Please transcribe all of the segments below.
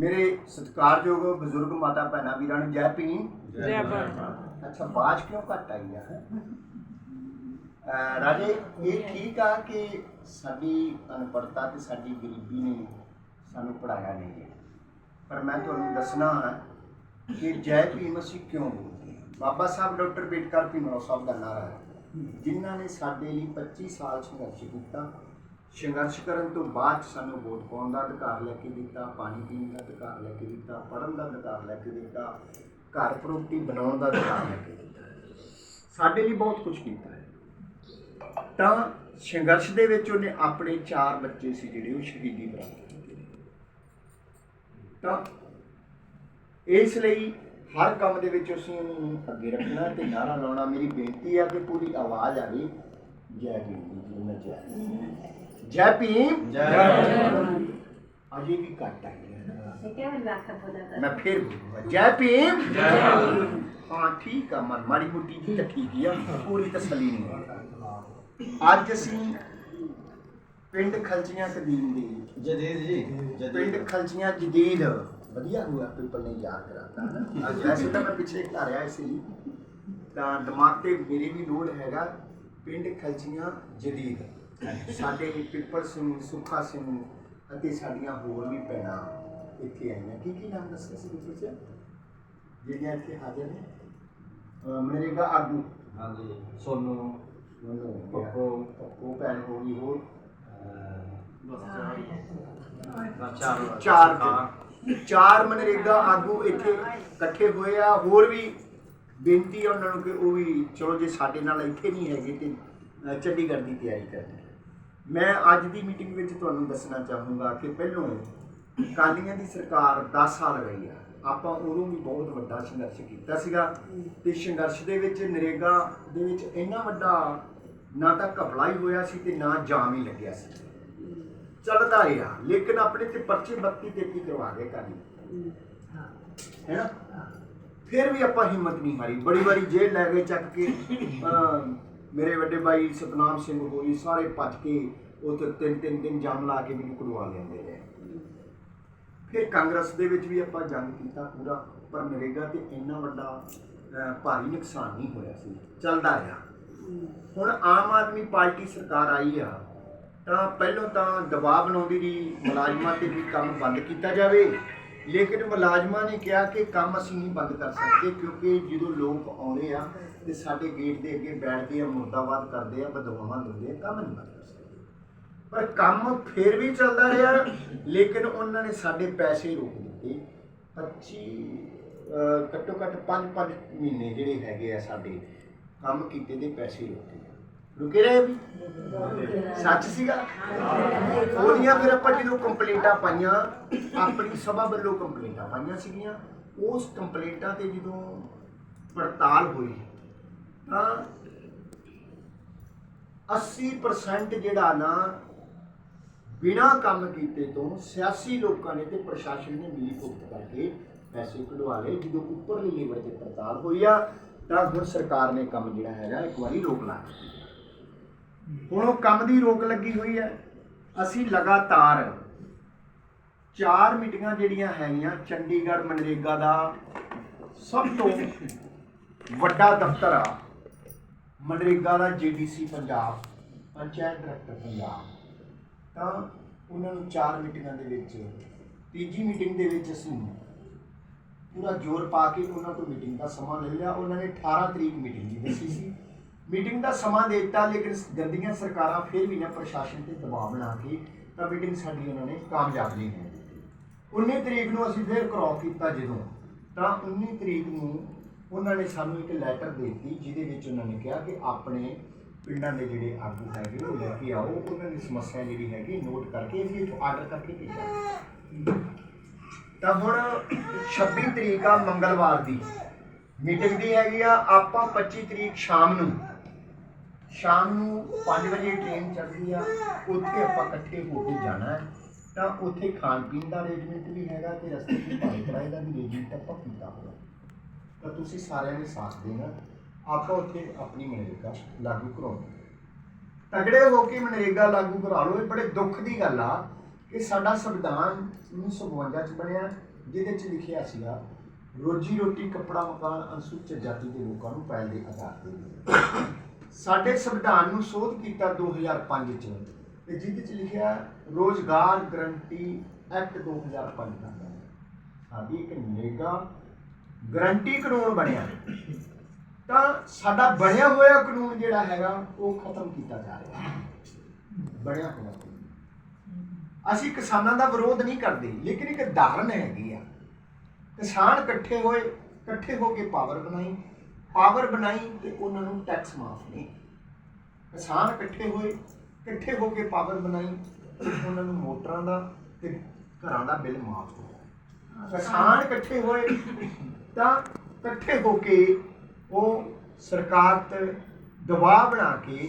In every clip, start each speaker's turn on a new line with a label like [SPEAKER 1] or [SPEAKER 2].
[SPEAKER 1] ਮੇਰੇ ਸਤਿਕਾਰਯੋਗ ਬਜ਼ੁਰਗ ਮਾਤਾ ਭੈਣਾਂ ਵੀਰਾਂ ਨੂੰ ਜੈ ਭੀਮ।
[SPEAKER 2] ਜੈ ਭਾਰਤ
[SPEAKER 1] ਅੱਛਾ ਬਾਜ ਕਿਉਂ ਘੱਟ ਆਈ ਆ? ਰਾਜੇ ਇਹ ਠੀਕ ਆ ਕਿ ਸਾਡੀ ਅਨਪੜਤਾ ਤੇ ਸਾਡੀ ਗਰੀਬੀ ਨੇ ਸਾਨੂੰ ਪੜਾਇਆ ਨਹੀਂ ਹੈ? ਪਰ ਮੈਂ ਤੁਹਾਨੂੰ ਦੱਸਣਾ ਹੈ ਕਿ ਜੈ ਭੀਮ ਅਸੀਂ ਕਿਉਂ ਬੋਲਦੇ ਹਾਂ? ਬਾਬਾ ਸਾਹਿਬ ਡਾਕਟਰ ਬੇਟਕਰ ਭੀਮਰਾਓ ਸਾਹਿਬ ਦਾ ਨਾਰਾ ਹੈ। ਜਿਨ੍ਹਾਂ ਨੇ ਸਾਡੇ ਲਈ 25 ਸਾਲ ਸੰਘਰਸ਼ ਕੀਤਾ ਸੰਘਰਸ਼ ਕਰਨ ਤੋਂ ਬਾਅਦ ਸਾਨੂੰ ਵੋਟ ਪਾਉਣ ਦਾ ਅਧਿਕਾਰ ਲੈ ਕੇ ਦਿੱਤਾ, ਪਾਣੀ ਪੀਣ ਦਾ ਅਧਿਕਾਰ ਲੈ ਕੇ ਦਿੱਤਾ, ਪੜ੍ਹਨ ਦਾ ਅਧਿਕਾਰ ਲੈ ਕੇ ਦਿੱਤਾ, ਘਰ ਪ੍ਰੋਪਰਟੀ ਬਣਾਉਣ ਦਾ ਅਧਿਕਾਰ ਲੈ ਕੇ ਦਿੱਤਾ। ਸਾਡੇ ਲਈ ਬਹੁਤ ਕੁਝ ਕੀਤਾ ਹੈ। ਤਾਂ ਸੰਘਰਸ਼ ਦੇ ਵਿੱਚ ਉਹਨੇ ਆਪਣੇ ਚਾਰ ਬੱਚੇ ਸੀ ਜਿਹੜੇ ਉਹ ਸ਼ਹੀਦੀ ਪ੍ਰਾਪਤ ਕੀਤੇ ਤਾਂ ਇਸ ਲਈ ਹਰ ਕੰਮ ਦੇ ਵਿੱਚ ਅਸੀਂ ਉਹਨੂੰ ਅੱਗੇ ਰੱਖਣਾ ਤੇ ਨਾਰਾ ਲਾਉਣਾ। ਮੇਰੀ ਬੇਨਤੀ ਆ ਕਿ ਪੂਰੀ ਆਵਾਜ਼ ਆਵੇ ਜੈ ਭੀਮ ਦੀ ਮੈਂ ਜੈ। ਜੈ ਭੀਮ ਅਜੇ ਵੀ ਘੱਟ ਆਈ ਹੈ
[SPEAKER 3] ਕਿਆ ਵਾਖਾ ਬੋਲਾ
[SPEAKER 1] ਮੈਂ ਫਿਰ ਬੋਲੂੰਗਾ ਜੈ ਭੀਮ ਹਾਂ ਠੀਕ ਆ ਮਨ ਮਾੜੀ ਮੁੱਟੀ ਜੀ ਤਾਂ ਠੀਕ ਹੀ ਆ ਪੂਰੀ ਤਸੱਲੀ ਨਹੀਂ ਹੈ। ਅੱਜ ਅਸੀਂ ਪਿੰਡ ਖਲਚੀਆਂ ਕਦੀਮ ਦੇ
[SPEAKER 4] ਜਦੀਦ ਜੀ
[SPEAKER 1] ਪਿੰਡ ਖਲਚੀਆਂ ਜਦੀਦ ਵਧੀਆ ਹੋਇਆ ਪੀਪਲ ਨੇ ਯਾਦ ਕਰਾਤਾ ਨਾ ਅੱਜ ਵੈਸੇ ਤਾਂ ਮੈਂ ਪਿੱਛੇ ਘਾਰਿਆ ਸੀ ਤਾਂ ਦਿਮਾਗ ਤੇ ਮੇਰੇ ਵੀ ਲੋਡ ਹੈਗਾ ਪਿੰਡ ਖਲਚੀਆਂ ਜਦੀਦ ਸਾਡੇ ਪਿੱਪਲ ਸਿੰਘ ਸੁੱਖਾ ਸਿੰਘ ਅਤੇ ਸਾਡੀਆਂ ਹੋਰ ਵੀ ਭੈਣਾਂ ਇੱਥੇ ਆਈਆਂ। ਕੀ ਕੀ ਨਾਮ ਦੱਸਿਆ ਸੀ ਤੁਸੀਂ ਜਿਹੜੀਆਂ ਇੱਥੇ ਹਾਜ਼ਰ ਨੇ? ਮਨਰੇਗਾ ਆਗੂ।
[SPEAKER 4] ਹਾਂਜੀ। ਸੋਨੂ।
[SPEAKER 1] ਮੈਨੂੰ
[SPEAKER 4] ਪੱਪੂ।
[SPEAKER 1] ਪੱਪੂ ਭੈਣ ਹੋ ਗਈ ਹੋਰ।
[SPEAKER 4] ਚਾਰ
[SPEAKER 1] ਚਾਰ ਮਨਰੇਗਾ ਆਗੂ ਇੱਥੇ ਇਕੱਠੇ ਹੋਏ ਆ। ਹੋਰ ਵੀ ਬੇਨਤੀ ਆ ਉਹਨਾਂ ਨੂੰ ਕਿ ਉਹ ਵੀ ਚਲੋ ਜੇ ਸਾਡੇ ਨਾਲ ਇੱਥੇ ਨਹੀਂ ਹੈਗੇ ਤੇ ਚੰਡੀਗੜ੍ਹ ਦੀ ਤਿਆਰੀ ਕਰਨ। ਮੈਂ ਅੱਜ ਦੀ ਮੀਟਿੰਗ ਵਿੱਚ ਤੁਹਾਨੂੰ ਦੱਸਣਾ ਚਾਹੂੰਗਾ ਕਿ ਪਹਿਲੋਂ ਕਾਲੀਆਂ ਦੀ ਸਰਕਾਰ 10 ਸਾਲ ਰਹੀ ਆ। ਆਪਾਂ ਉਦੋਂ ਵੀ ਬਹੁਤ ਵੱਡਾ ਸੰਘਰਸ਼ ਕੀਤਾ ਸੀਗਾ ਤੇ ਸੰਘਰਸ਼ ਦੇ ਵਿੱਚ ਨਰੇਗਾ ਦੇ ਵਿੱਚ ਇੰਨਾ ਵੱਡਾ ਨਾ ਤਾਂ ਘਪਲਾ ਹੀ ਹੋਇਆ ਸੀ ਤੇ ਨਾ ਜਾਮ ਹੀ ਲੱਗਿਆ ਸੀ। ਚੱਲਦਾ ਰਿਹਾ ਲੇਕਿਨ ਆਪਣੇ ਤੇ ਪਰਚੇ 32 33 ਕਰਵਾ ਗਏ ਕਾਲੀ ਹੈਨਾ? ਫਿਰ ਵੀ ਆਪਾਂ ਹਿੰਮਤ ਨਹੀਂ ਹਾਰੀ। ਬੜੀ ਵਾਰੀ ਜੇਲ੍ਹ ਲੈ ਗਏ ਚੱਕ ਕੇ ਮੇਰੇ ਵੱਡੇ ਭਾਈ ਸਤਨਾਮ ਸਿੰਘ ਹੋਰੀ ਸਾਰੇ ਭੱਜ ਕੇ ਉੱਥੇ ਤਿੰਨ ਤਿੰਨ ਦਿਨ ਜਾਮ ਲਾ ਕੇ ਮੈਨੂੰ ਕਢਵਾ ਲੈਂਦੇ ਰਹੇ ਫਿਰ ਕਾਂਗਰਸ ਦੇ ਵਿੱਚ ਵੀ ਆਪਾਂ ਜੰਗ ਕੀਤਾ ਪੂਰਾ, ਪਰ ਨਰੇਗਾ ਤੇ ਇੰਨਾ ਵੱਡਾ ਭਾਰੀ ਨੁਕਸਾਨ ਨਹੀਂ ਹੋਇਆ ਸੀ। ਚੱਲਦਾ ਰਿਹਾ। ਹੁਣ ਆਮ ਆਦਮੀ ਪਾਰਟੀ ਸਰਕਾਰ ਆਈ ਆ, ਤਾਂ ਪਹਿਲਾਂ ਤਾਂ ਦਬਾਅ ਬਣਾਉਂਦੀ ਰਹੀ, ਮੁਲਾਜ਼ਮਾਂ ਤੇ ਵੀ ਕੰਮ ਬੰਦ ਕੀਤਾ ਜਾਵੇ। ਲੇਕਿਨ ਮੁਲਾਜ਼ਮਾਂ ਨੇ ਕਿਹਾ ਕਿ ਕੰਮ ਅਸੀਂ ਨਹੀਂ ਬੰਦ ਕਰ ਸਕਦੇ, ਕਿਉਂਕਿ ਜਦੋਂ ਲੋਕ ਆਉਂਦੇ ਆ ਤੇ ਸਾਡੇ ਗੇਟ ਦੇ ਅੱਗੇ ਬੈਠਦੇ ਆ, ਮੁਰਦਾਬਾਦ ਕਰਦੇ ਆ ਬਦਦੁਆਵਾਂ ਦਿੰਦੇ ਆ, ਕੰਮ ਨਹੀਂ ਬੰਦ ਕਰ ਸਕਦੇ ਪਰ ਕੰਮ ਫਿਰ ਵੀ ਚੱਲਦਾ ਰਿਹਾ, ਲੇਕਿਨ ਉਹਨਾਂ ਨੇ ਸਾਡੇ ਪੈਸੇ ਰੋਕ ਦਿੱਤੇ। 25 ਘੱਟੋ ਘੱਟ 5-5 ਮਹੀਨੇ ਜਿਹੜੇ ਹੈਗੇ ਆ ਸਾਡੇ, ਕੰਮ ਕੀਤੇ ਦੇ ਪੈਸੇ ਰੁਕੇ ਰੁਕੇ ਰਹੇ ਵੀ? ਸੱਚ ਸੀਗਾ? ਉਹਦੀਆਂ ਫਿਰ ਆਪਾਂ ਜਦੋਂ ਕੰਪਲੇਂਟਾਂ ਪਾਈਆਂ, ਆਪਣੀ ਸਭਾ ਵੱਲੋਂ ਕੰਪਲੇਂਟਾਂ ਪਾਈਆਂ ਸੀਗੀਆਂ, ਉਸ ਕੰਪਲੇਂਟਾਂ ਤੇ ਜਦੋਂ ਪੜਤਾਲ ਹੋਈ ਤਾਂ 80% ਜਿਹੜਾ ਨਾ ਬਿਨਾ ਕੰਮ ਕੀਤੇ ਤੋਂ ਸਿਆਸੀ ਲੋਕਾਂ ਨੇ ਤੇ ਪ੍ਰਸ਼ਾਸਨ ਨੇ ਮਿਲੀ ਭੁਗਤ ਕਰਕੇ ਪੈਸੇ ਕਢਵਾ ਲਏ। ਜਦੋਂ ਉੱਪਰਲੀ ਲੇਵਲ ਤੇ ਪੜਤਾਲ ਹੋਈ ਆ, ਤਾਂ ਹੁਣ ਸਰਕਾਰ ਨੇ ਕੰਮ ਜਿਹੜਾ ਹੈਗਾ, ਇੱਕ ਵਾਰੀ ਰੋਕ ਲਾ ਹੁਣ ਉਹ ਕੰਮ ਦੀ ਰੋਕ ਲੱਗੀ ਹੋਈ ਹੈ ਅਸੀਂ ਲਗਾਤਾਰ ਚਾਰ ਮੀਟਿੰਗਾਂ ਜਿਹੜੀਆਂ ਹੈਗੀਆਂ, ਚੰਡੀਗੜ੍ਹ ਮਨਰੇਗਾ ਦਾ ਸਭ ਤੋਂ ਵੱਡਾ ਦਫ਼ਤਰ ਆ ਮਨਰੇਗਾ ਦਾ ਜੀਡੀਸੀ ਪੰਜਾਬ, ਪੰਚਾਇਤ ਡਾਇਰੈਕਟਰ ਪੰਜਾਬ। ਤਾਂ ਉਹਨਾਂ ਨੂੰ ਚਾਰ ਮੀਟਿੰਗਾਂ ਦੇ ਵਿੱਚ, ਤੀਜੀ ਮੀਟਿੰਗ ਦੇ ਵਿੱਚ ਅਸੀਂ ਪੂਰਾ ਜ਼ੋਰ ਪਾ ਕੇ ਉਹਨਾਂ ਤੋਂ ਮੀਟਿੰਗ ਦਾ ਸਮਾਂ ਲੈ ਲਿਆ। ਉਹਨਾਂ ਨੇ 18 ਤਰੀਕ ਮੀਟਿੰਗ ਦੀ ਦੱਸੀ ਸੀ। ਮੀਟਿੰਗ ਦਾ ਸਮਾਂ ਦੇ ਦਿੱਤਾ, ਲੇਕਿਨ ਗੰਦੀਆਂ ਸਰਕਾਰਾਂ ਫਿਰ ਵੀ ਨਾ ਪ੍ਰਸ਼ਾਸਨ ਤੇ ਦਬਾਅ ਬਣਾ ਕੇ ਤਾਂ ਮੀਟਿੰਗ ਸਾਡੀ ਉਹਨਾਂ ਨੇ ਕਾਮਯਾਬ ਨਹੀਂ ਹੋਣ 19 ਤਰੀਕ ਨੂੰ ਅਸੀਂ ਫਿਰ ਕ੍ਰੋਸ ਕੀਤਾ ਜਦੋਂ। ਤਾਂ 19 ਤਰੀਕ ਨੂੰ ਉਹਨਾਂ ਨੇ ਸਾਨੂੰ ਇੱਕ ਲੈਟਰ ਦੇ ਦਿੱਤੀ, ਜਿਹਦੇ ਵਿੱਚ ਉਹਨਾਂ ਨੇ ਕਿਹਾ ਕਿ ਆਪਣੇ ਪਿੰਡਾਂ ਦੇ ਜਿਹੜੇ ਆਗੂ ਹੈਗੇ, ਉਹ ਲੈ ਕੇ ਆਓ। ਉਹਨਾਂ ਦੀ ਸਮੱਸਿਆ ਜਿਹੜੀ ਹੈਗੀ ਨੋਟ ਕਰਕੇ ਅਸੀਂ ਇੱਥੋਂ ਆਰਡਰ ਕਰਕੇ ਭੇਜਾਂਗੇ। ਤਾਂ ਹੁਣ 26 ਤਰੀਕ ਆ ਮੰਗਲਵਾਰ ਦੀ। ਮੀਟਿੰਗ ਦੀ ਹੈਗੀ ਆ, ਆਪਾਂ 25 ਤਰੀਕ ਸ਼ਾਮ ਨੂੰ। ਸ਼ਾਮ ਨੂੰ 5 ਵਜੇ ਟ੍ਰੇਨ ਚੱਲਦੀ ਆ, ਉੱਥੇ ਆਪਾਂ ਇਕੱਠੇ ਹੋ ਕੇ ਜਾਣਾ ਹੈ। ਤਾਂ ਉੱਥੇ ਖਾਣ ਪੀਣ ਦਾ ਅਰੇਂਜਮੈਂਟ ਵੀ ਹੈਗਾ ਤੇ ਰਸਤੇ 'ਚ ਭਾੜੇ ਕਿਰਾਏ ਦਾ ਵੀ ਅਰੇਂਜਮੈਂਟ ਆਪਾਂ ਕੀਤਾ ਹੋਇਆ। ਤਾਂ ਤੁਸੀਂ ਸਾਰਿਆਂ ਨੇ ਸਾਥ ਦੇਣਾ। ਆਪਾਂ ਉੱਥੇ ਆਪਣੀ ਮਨਰੇਗਾ ਲਾਗੂ ਕਰਾਉਣੀ ਤਗੜੇ ਹੋ ਕੇ ਮਨਰੇਗਾ ਲਾਗੂ ਕਰਾ ਲਓ, ਇਹ ਬੜੇ ਦੁੱਖ ਦੀ ਗੱਲ ਆ। ਕਿ ਸਾਡਾ ਸੰਵਿਧਾਨ 1952 ਚ ਬਣਿਆ, ਜਿਹਦੇ ਚ ਲਿਖਿਆ ਸੀਗਾ, ਰੋਜੀ ਰੋਟੀ ਕੱਪੜਾ ਮਕਾਨ ਅਨੁਸੂਚਿਤ ਜਾਤੀ ਦੇ ਲੋਕਾਂ ਨੂੰ ਪਹਿਲ ਦੇ ਆਧਾਰ ਤੇ ਸਾਡੇ ਸੰਵਿਧਾਨ ਨੂੰ ਸੋਧ ਕੀਤਾ 2005 ਚ, ਤੇ ਜਿਹਦੇ ਚ ਲਿਖਿਆ, ਰੋਜ਼ਗਾਰ ਗਰੰਟੀ ਐਕਟ 2005 ਦਾ ਸਾਡੀ ਇੱਕ ਨੇਗਾ ਗਰੰਟੀ ਕਾਨੂੰਨ ਬਣਿਆ। ਤਾਂ ਸਾਡਾ ਬਣਿਆ ਹੋਇਆ ਕਾਨੂੰਨ ਜਿਹੜਾ ਹੈਗਾ ਉਹ ਖਤਮ ਕੀਤਾ ਜਾ ਰਿਹਾ। ਬਣਿਆ ਹੋਇਆ। ਅਸੀਂ ਕਿਸਾਨਾਂ ਦਾ ਵਿਰੋਧ ਨਹੀਂ ਕਰਦੇ ਲੇਕਿਨ ਇੱਕ ਧਾਰਨ ਹੈਗੀ ਆ। ਕਿਸਾਨ ਇਕੱਠੇ ਹੋਏ ਇਕੱਠੇ ਹੋ ਕੇ ਪਾਵਰ ਬਣਾਈ ਪਾਵਰ ਬਣਾਈ ਤੇ ਉਹਨਾਂ ਨੂੰ ਟੈਕਸ ਮਾਫ ਨਹੀਂ। ਕਿਸਾਨ ਇਕੱਠੇ ਹੋਏ ਇਕੱਠੇ ਹੋ ਕੇ ਪਾਵਰ ਬਣਾਈ ਤੇ ਉਹਨਾਂ ਨੂੰ ਮੋਟਰਾਂ ਦਾ ਤੇ ਘਰਾਂ ਦਾ ਬਿੱਲ ਮਾਫ ਹੋਇਆ। ਕਿਸਾਨ ਇਕੱਠੇ ਹੋਏ ਤਾਂ ਇਕੱਠੇ ਹੋ ਕੇ ਉਹ ਸਰਕਾਰ ਤੇ ਦਬਾਅ ਬਣਾ ਕੇ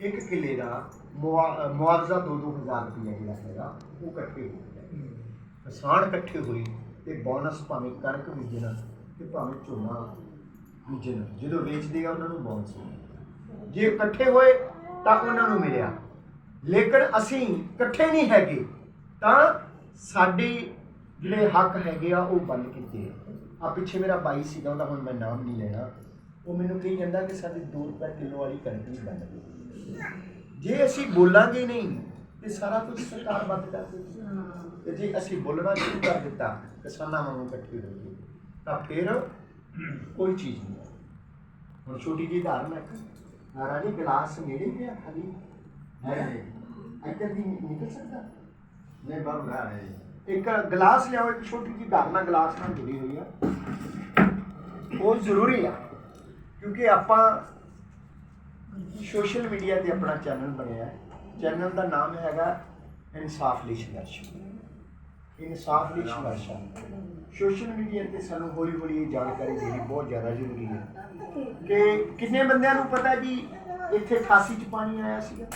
[SPEAKER 1] ਇੱਕ ਕਿੱਲੇ ਦਾ ਮੁਆ- ਮੁਆਵਜ਼ਾ 2-2000 ਰੁਪਏ ਜਿਹੜਾ ਹੈਗਾ ਉਹ ਇਕੱਠੇ ਹੋ ਗਏ ਕਿਸਾਨ ਇਕੱਠੇ ਹੋਏ ਤੇ ਬੋਨਸ ਭਾਵੇਂ ਕਣਕ ਬੀਜਣਾ ਤੇ ਭਾਵੇਂ ਝੋਨਾ ਬੀਜਣਾ ਜਦੋਂ ਵੇਚਦੇ ਆ ਉਹਨਾਂ ਨੂੰ ਬੋਨਸ ਜੇ ਇਕੱਠੇ ਹੋਏ ਤਾਂ ਉਹਨਾਂ ਨੂੰ ਮਿਲਿਆ। ਲੇਕਿਨ ਅਸੀਂ ਇਕੱਠੇ ਨਹੀਂ ਹੈਗੇ ਤਾਂ ਸਾਡੇ ਜਿਹੜੇ ਹੱਕ ਹੈਗੇ ਆ ਉਹ ਬੰਦ ਕੀਤੇ ਆ। ਪਿੱਛੇ ਮੇਰਾ ਬਾਈ ਸੀਗਾ ਉਹਦਾ ਹੁਣ ਮੈਂ ਨਾਮ ਨਹੀਂ ਲੈਣਾ। ਉਹ ਮੈਨੂੰ ਕਹੀ ਜਾਂਦਾ ਕਿ ਸਾਡੀ 2 ਰੁਪਏ ਕਿਲੋ ਵਾਲੀ ਕਣਕ ਬੰਦ ਕੀਤੀ ਜੇ ਅਸੀਂ ਬੋਲਾਂਗੇ ਨਹੀਂ ਤੇ ਸਾਰਾ ਕੁਝ ਸਰਕਾਰ ਬੰਦ ਕਰ ਦੇਗੀ ਤੇ ਜੇ ਅਸੀਂ ਬੋਲਣਾ ਸ਼ੁਰੂ ਕਰ ਦਿੱਤਾ ਕਿਸਾਨਾਂ ਵਾਂਗੂ ਇਕੱਠੇ ਹੋ ਗਏ ਤਾਂ ਫਿਰ ਕੋਈ ਚੀਜ਼ ਨਹੀਂ ਹੈ। ਹੁਣ ਛੋਟੀ ਜਿਹੀ ਧਾਰਨ ਹੈ ਰਾਣੀ ਗਲਾਸ ਮੇਰੇ ਗਿਆ ਖਾਲੀ। ਹੈ? ਇੱਧਰ ਦੀ ਨਿਕਲ ਸਕਦਾ?
[SPEAKER 4] ਨਹੀਂ ਬਾਬੂ ਨਾ ਹੈ
[SPEAKER 1] ਇੱਕ ਗਲਾਸ ਲਿਆਓ, ਇੱਕ ਛੋਟੀ ਜਿਹੀ ਧਾਰਨਾ ਗਲਾਸ ਨਾਲ ਜੁੜੀ ਹੋਈ ਆ ਉਹ ਜ਼ਰੂਰੀ ਆ, ਕਿਉਂਕਿ ਆਪਾਂ ਸੋਸ਼ਲ ਮੀਡੀਆ ਤੇ ਆਪਣਾ ਚੈਨਲ ਬਣਿਆ ਹੈ। ਚੈਨਲ ਦਾ ਨਾਮ ਹੈਗਾ ਇਨਸਾਫ ਲਈ ਸੰਘਰਸ਼। ਇਨਸਾਫ ਲਈ ਸੰਘਰਸ਼ ਸੋਸ਼ਲ ਮੀਡੀਆ ਤੇ ਸਾਨੂੰ ਹੌਲੀ ਹੌਲੀ ਇਹ ਜਾਣਕਾਰੀ ਦੇਣੀ ਬਹੁਤ ਜ਼ਿਆਦਾ ਜ਼ਰੂਰੀ ਹੈ। ਕਿ ਕਿੰਨੇ ਬੰਦਿਆਂ ਨੂੰ ਪਤਾ ਜੀ, ਇੱਥੇ 88 ਚ ਪਾਣੀ ਆਇਆ ਸੀਗਾ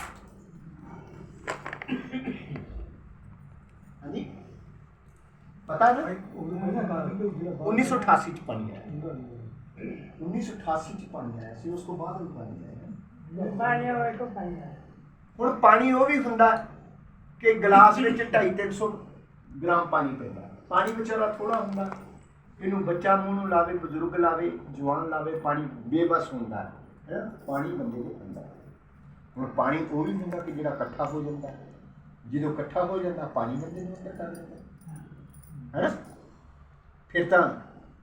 [SPEAKER 1] ਹਾਂਜੀ ਪਤਾ ਨਾ 1988 ਚ ਪਾਣੀ ਆਇਆ 1988 ਚ ਪਾਣੀ ਆਇਆ ਸੀ ਉਸ ਤੋਂ ਬਾਅਦ ਵੀ ਪਾਣੀ ਆਇਆ ਹੁਣ ਪਾਣੀ ਉਹ ਵੀ ਹੁੰਦਾ ਕਿ ਗਲਾਸ ਵਿੱਚ 250 300 ਗ੍ਰਾਮ ਪਾਣੀ ਪੈਂਦਾ। ਪਾਣੀ ਵਿਚਾਰਾ ਥੋੜਾ ਹੁੰਦਾ ਇਹਨੂੰ ਬੱਚਾ ਮੂੰਹ ਨੂੰ ਲਾਵੇ ਬਜ਼ੁਰਗ ਲਾਵੇ ਜਵਾਨ ਲਾਵੇ ਪਾਣੀ ਬੇਬਸ ਹੁੰਦਾ ਹੈ? ਪਾਣੀ ਬੰਦੇ ਦੇ ਹੁੰਦਾ। ਹੁਣ ਪਾਣੀ ਉਹ ਵੀ ਹੁੰਦਾ ਕਿ ਜਿਹੜਾ ਇਕੱਠਾ ਹੋ ਜਾਂਦਾ। ਜਦੋਂ ਇਕੱਠਾ ਹੋ ਜਾਂਦਾ ਪਾਣੀ ਬੰਦੇ ਨੂੰ ਅੰਦਰ ਕਰ ਦਿੰਦਾ। ਹੈ? ਨਾ ਫਿਰ ਤਾਂ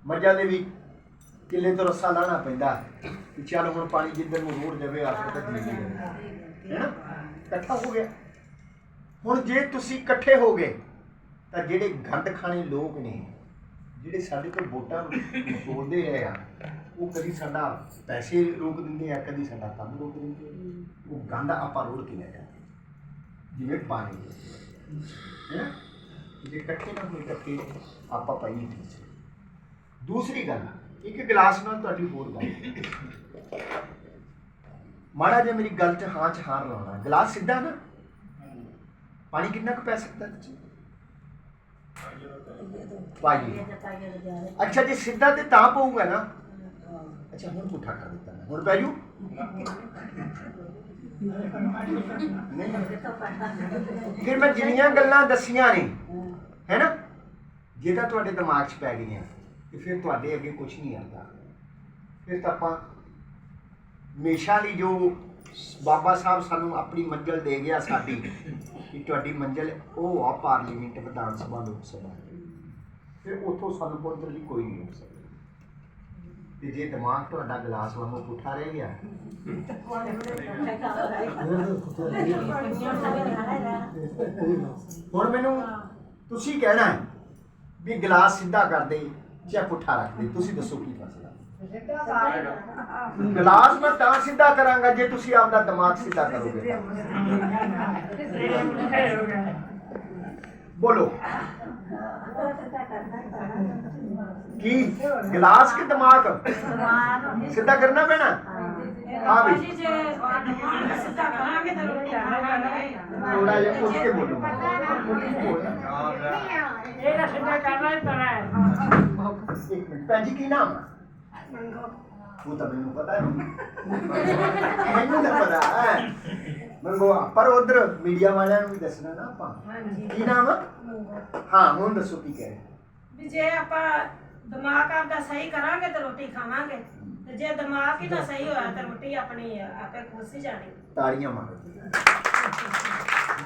[SPEAKER 1] ਮੱਝਾਂ ਦੇ ਵੀ ਕਿੱਲੇ ਤੋਂ ਰੱਸਾ ਲਾਣਾ ਪੈਂਦਾ ਕਿ ਚੱਲ ਹੁਣ ਪਾਣੀ ਜਿੱਧਰ ਨੂੰ ਰੋੜ ਜਾਵੇ ਆਖਰ ਤੱਕ ਨਹੀਂ ਹੈ? ਨਾ ਇਕੱਠਾ ਹੋ ਗਿਆ। ਹੁਣ ਜੇ ਤੁਸੀਂ ਇਕੱਠੇ ਹੋ ਗਏ, ਤਾਂ ਜਿਹੜੇ ਗੰਦ ਖਾਣੇ ਲੋਕ ਨੇ, ਜਿਹੜੇ ਸਾਡੇ ਕੋਲ ਵੋਟਾਂ ਬੋਲਦੇ ਰਹੇ ਆ, ਉਹ ਕਦੀ ਸਾਡਾ ਪੈਸੇ ਰੋਕ ਦਿੰਦੇ ਆ, ਕਦੀ ਸਾਡਾ ਕੰਮ ਰੋਕ ਦਿੰਦੇ ਉਹ ਗੰਦ ਆਪਾਂ ਰੋੜ ਕੇ ਲੈ ਜਾਂਦੇ ਜਿਵੇਂ ਪਾਣੀ ਹੈ? ਨਾ ਜੇ ਇਕੱਠੇ ਨਾ ਹੋਏ ਇਕੱਠੇ ਆਪਾਂ ਪਾਈ ਨਹੀਂ ਦੂਸਰੀ ਗੱਲ ਇੱਕ ਗਲਾਸ ਨਾਲ ਤੁਹਾਡੀ ਹੋਰ ਗੱਲ। ਮਾੜਾ ਜਿਹਾ ਮੇਰੀ ਗੱਲ 'ਚ ਹਾਂ 'ਚ ਹਾਂ ਲਾਉਣਾ। ਗਲਾਸ ਸਿੱਧਾ ਨਾ? ਪਾਣੀ ਕਿੰਨਾ ਕੁ ਪੈ ਸਕਦਾ 'ਚ ਪਾਈ ਅੱਛਾ ਜੇ ਸਿੱਧਾ ਤੇ ਤਾਂ ਪਊਗਾ ਨਾ? ਅੱਛਾ ਹੁਣ ਪੁੱਠਾ ਕਰ ਦਿੱਤਾ ਮੈਂ। ਹੁਣ ਪੈ ਜੂ? ਨਹੀਂ ਫਿਰ ਮੈਂ ਜਿੰਨੀਆਂ ਗੱਲਾਂ ਦੱਸੀਆਂ ਨੇ ਹੈ ਨਾ? ਜੇ ਤਾਂ ਤੁਹਾਡੇ ਦਿਮਾਗ 'ਚ ਪੈ ਗਈਆਂ ਤੇ ਫਿਰ ਤੁਹਾਡੇ ਅੱਗੇ ਕੁਝ ਨਹੀਂ ਆਉਂਦਾ। ਫਿਰ ਤਾਂ ਆਪਾਂ ਹਮੇਸ਼ਾ ਲਈ ਜੋ ਬਾਬਾ ਸਾਹਿਬ ਸਾਨੂੰ ਆਪਣੀ ਮੰਜ਼ਲ ਦੇ ਗਿਆ ਸਾਡੀ ਕਿ ਤੁਹਾਡੀ ਮੰਜ਼ਲ ਉਹ ਆ ਪਾਰਲੀਮੈਂਟ ਵਿਧਾਨ ਸਭਾ ਲੋਕ ਸਭਾ। ਫਿਰ ਉੱਥੋਂ ਸਾਨੂੰ ਪਹੁੰਚਣ ਲਈ ਕੋਈ ਨਹੀਂ ਹੋ ਸਕਦਾ। ਤੇ ਜੇ ਦਿਮਾਗ ਤੁਹਾਡਾ ਗਲਾਸ ਵਾਂਗੂ ਪੁੱਠਾ ਰਹਿ ਗਿਆ ਹੁਣ ਮੈਨੂੰ ਤੁਸੀਂ ਕਹਿਣਾ ਹੈ ਵੀ ਗਲਾਸ ਸਿੱਧਾ ਕਰ ਦੇ ਜਾਂ ਪੁੱਠਾ ਰੱਖ ਦੇ ਤੁਸੀਂ ਦੱਸੋ ਕੀ ਫੈਸਲਾ ਗਲਾਸ ਮੈਂ ਤਾਂ ਸਿੱਧਾ ਕਰਾਂਗਾ ਜੇ ਤੁਸੀਂ ਆਪਦਾ ਦਿਮਾਗ ਸਿੱਧਾ ਕਰੋਗੇ ਬੋਲੋ। ਕੀ? ਗਲਾਸ ਕਿ ਦਿਮਾਗ? ਸਿੱਧਾ ਕਰਨਾ ਪੈਣਾ? ਹਾਂ। ਵੀ ਥੋੜਾ ਜਿਹਾ ਉੱਠ ਕੇ ਬੋਲੋ ਇੱਕ ਮਿੰਟ ਭੈਣ ਜੀ ਕੀ ਨਾਮ? ਆ? ਉਹ ਤਾਂ ਮੈਨੂੰ ਪਤਾ ਨਹੀਂ ਮੈਨੂੰ ਤਾਂ ਪਤਾ ਹੈ। ਮੰਗਵਾ ਪਰ ਉਧਰ ਮੀਡੀਆ ਵਾਲਿਆਂ ਨੂੰ ਵੀ ਦੱਸਣਾ ਨਾ ਆਪਾਂ।
[SPEAKER 2] ਹਾਂਜੀ।
[SPEAKER 1] ਕੀ ਨਾਮ? ਆ? ਹਾਂ ਹੁਣ ਦੱਸੋ ਕੀ ਕਹਿ ਰਹੇ
[SPEAKER 2] ਵੀ ਜੇ ਆਪਾਂ ਦਿਮਾਗ ਆਪਦਾ ਸਹੀ ਕਰਾਂਗੇ ਤਾਂ ਰੋਟੀ ਖਾਵਾਂਗੇ। ਤੇ ਜੇ ਦਿਮਾਗ ਹੀ ਨਾ ਸਹੀ ਹੋਇਆ ਤਾਂ ਰੋਟੀ ਆਪਣੀ ਆਪੇ ਖੁਸ਼ ਹੀ ਜਾਣੀ।
[SPEAKER 1] ਤਾੜੀਆਂ ਮਾਰੋ।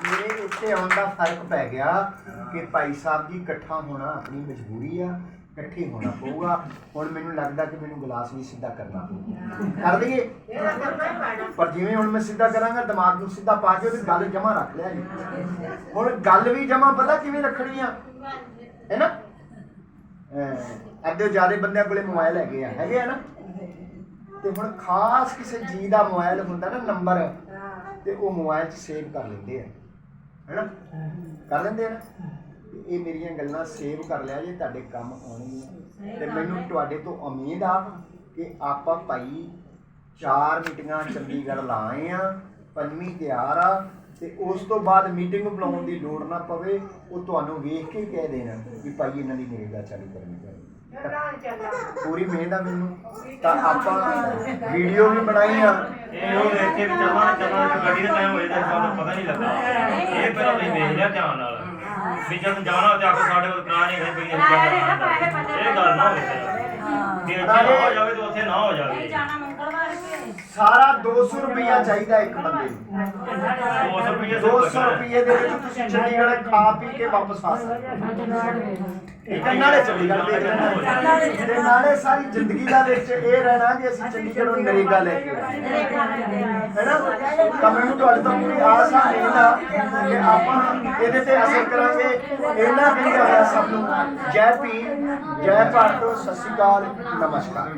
[SPEAKER 1] ਮੇਰੇ ਉੱਤੇ ਆਉਣ ਦਾ ਫ਼ਰਕ ਪੈ ਗਿਆ ਕਿ ਭਾਈ ਸਾਹਿਬ ਜੀ ਇਕੱਠਾ ਹੋਣਾ ਆਪਣੀ ਮਜਬੂਰੀ ਆ ਇਕੱਠੇ ਹੋਣਾ ਪਊਗਾ। ਹੁਣ ਮੈਨੂੰ ਲੱਗਦਾ ਕਿ ਮੈਨੂੰ ਗਲਾਸ ਵੀ ਸਿੱਧਾ ਕਰਨਾ ਪਊਗਾ। ਕਰ
[SPEAKER 2] ਪੈਣਾ।
[SPEAKER 1] ਪਰ ਜਿਵੇਂ ਹੁਣ ਮੈਂ ਸਿੱਧਾ ਕਰਾਂਗਾ ਦਿਮਾਗ ਨੂੰ ਸਿੱਧਾ ਪਾ ਕੇ ਉਹਦੀ ਗੱਲ ਜਮਾ ਰੱਖ ਲਿਆ ਜੀ। ਹੁਣ ਗੱਲ ਵੀ ਜਮਾ ਪਤਾ ਕਿਵੇਂ ਰੱਖਣੀ ਆ? ਹੈ ਨਾ? ਅੱਧੇ ਜਿਆਦੇ ਬੰਦਿਆਂ ਕੋਲੇ ਮੋਬਾਈਲ ਹੈਗੇ ਆ ਹੈਗੇ ਆ ਨਾ? ਤੇ ਹੁਣ ਖਾਸ ਕਿਸੇ ਜੀ ਦਾ ਮੋਬਾਈਲ ਹੁੰਦਾ ਨਾ ਨੰਬਰ ਤੇ ਉਹ ਮੋਬਾਈਲ 'ਚ ਸੇਵ ਕਰ ਲੈਂਦੇ ਆ। ਹੈਨਾ ਕਰ ਲੈਂਦੇ ਆ ਨਾ? ਤੇ ਇਹ ਮੇਰੀਆਂ ਗੱਲਾਂ ਸੇਵ ਕਰ ਲਿਆ ਜੇ ਤੁਹਾਡੇ ਕੰਮ ਆਉਣਗੀਆਂ। ਤੇ ਮੈਨੂੰ ਤੁਹਾਡੇ ਤੋਂ ਉਮੀਦ ਆ ਕਿ ਆਪਾਂ ਭਾਈ ਚਾਰ ਮੀਟਿੰਗਾਂ ਚੰਡੀਗੜ੍ਹ ਲਾਏ ਆ ਪੰਜਵੀਂ ਤਿਆਰ ਆ ਤੇ ਉਸ ਤੋਂ ਬਾਅਦ ਮੀਟਿੰਗ ਬੁਲਾਉਣ ਦੀ ਲੋੜ ਨਾ ਪਵੇ ਉਹ ਤੁਹਾਨੂੰ ਵੇਖ ਕੇ ਕਹਿ ਦੇਣਾ ਕਿ ਭਾਈ ਇਹਨਾਂ ਦੀ ਨਰੇਗਾ ਚਾਲੂ ਕਰਨੀ ਚਾਹੀਦੀ ਪੂਰੀ ਮਿਹਨਤ ਆ ਮੈਨੂੰ। ਤਾਂ ਆਪਾਂ ਵੀਡੀਓ ਵੀ ਬਣਾਈ ਆ।
[SPEAKER 3] ਇਹ ਉਹ ਇੱਥੇ ਵੀ ਚੱਲਣਾ ਚੱਲਣਾ ਗੱਡੀ ਦਾ ਟਾਈਮ ਹੋਏ ਤਾਂ ਸਾਨੂੰ ਪਤਾ ਨਹੀਂ ਲੱਗਾ। ਇਹ ਪਹਿਲਾਂ ਤੁਸੀਂ ਵੇਖ ਲਿਆ ਧਿਆਨ ਨਾਲ। ਵੀ ਜਦ ਜਾਣਾ ਤੇ ਆਖੋ ਸਾਡੇ ਕੋਲ ਕਰਾ ਨਹੀਂ ਹੈ ਅਸੀਂ ਜਾਣਾ ਇਹ ਗੱਲ ਨਾ ਹੋਵੇ। ਜੇ ਹੋ। ਜਾਵੇ ਤਾਂ ਉੱਥੇ ਨਾ ਹੋ ਜਾਵੇ।
[SPEAKER 2] ਕੇ
[SPEAKER 1] ਸਾਰਾ 200 ਰੁਪਇਆ ਚਾਹੀਦਾ ਇੱਕ ਬੰਦੇ ਨੂੰ।
[SPEAKER 3] 200 ਰੁਪਏ
[SPEAKER 1] 200 ਰੁਪਏ ਦੇ ਵਿੱਚ ਤੁਸੀਂ ਚੰਡੀਗੜ੍ਹ ਖਾ ਪੀ ਕੇ ਵਾਪਸ ਆ ਸਕਦੇ ਹੋ। ਇੱਕ ਨਾਲੇ ਚੰਡੀਗੜ੍ਹ ਦੇ। ਰਹਿਣਾ ਤੇ ਨਾਲੇ ਸਾਰੀ ਜ਼ਿੰਦਗੀ ਦਾ ਵਿੱਚ ਇਹ ਰਹਿਣਾ ਕਿ ਅਸੀਂ ਚੰਡੀਗੜ੍ਹੋਂ ਨਰੇਗਾ ਲੈ ਕੇ ਆਏ ਹੈਨਾ? ਤਾਂ ਮੈਨੂੰ ਤੁਹਾਡੇ ਤੋਂ ਪੂਰੀ ਆਸ ਆ ਇਹਨਾਂ ਕਿ ਆਪਾਂ ਇਹਦੇ ਤੇ ਅਸਰ ਕਰਾਂਗੇ। ਇਹਨਾਂ ਵੀ ਹੋਇਆ ਸਭ ਨੂੰ। ਜੈ ਭੀਮ ਜੈ ਭਾਰਤ ਸਤਿ ਸ਼੍ਰੀ ਅਕਾਲ ਨਮਸਕਾਰ।